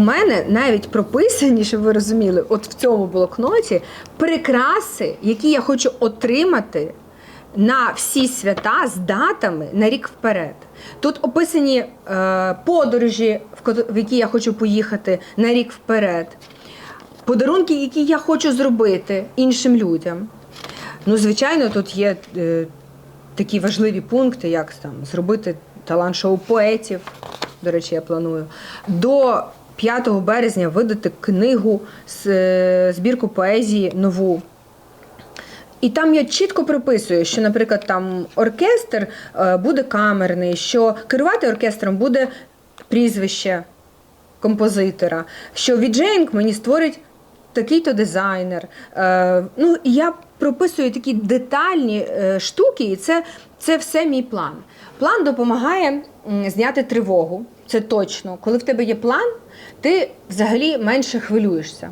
У мене навіть прописані, щоб ви розуміли, от в цьому блокноті прикраси, які я хочу отримати на всі свята з датами на рік вперед. Тут описані е, подорожі, в які я хочу поїхати на рік вперед, подарунки, які я хочу зробити іншим людям. Ну, звичайно, тут є е, такі важливі пункти, як там зробити талант-шоу поетів. До речі, я планую. До 5 березня видати книгу з е, збірку поезії нову. І там я чітко прописую, що, наприклад, там оркестр е, буде камерний, що керувати оркестром буде прізвище композитора, що віджейнг мені створить такий-то дизайнер. Е, ну, я прописую такі детальні е, штуки, і це, це все мій план. План допомагає зняти тривогу. Це точно. Коли в тебе є план, ти взагалі менше хвилюєшся.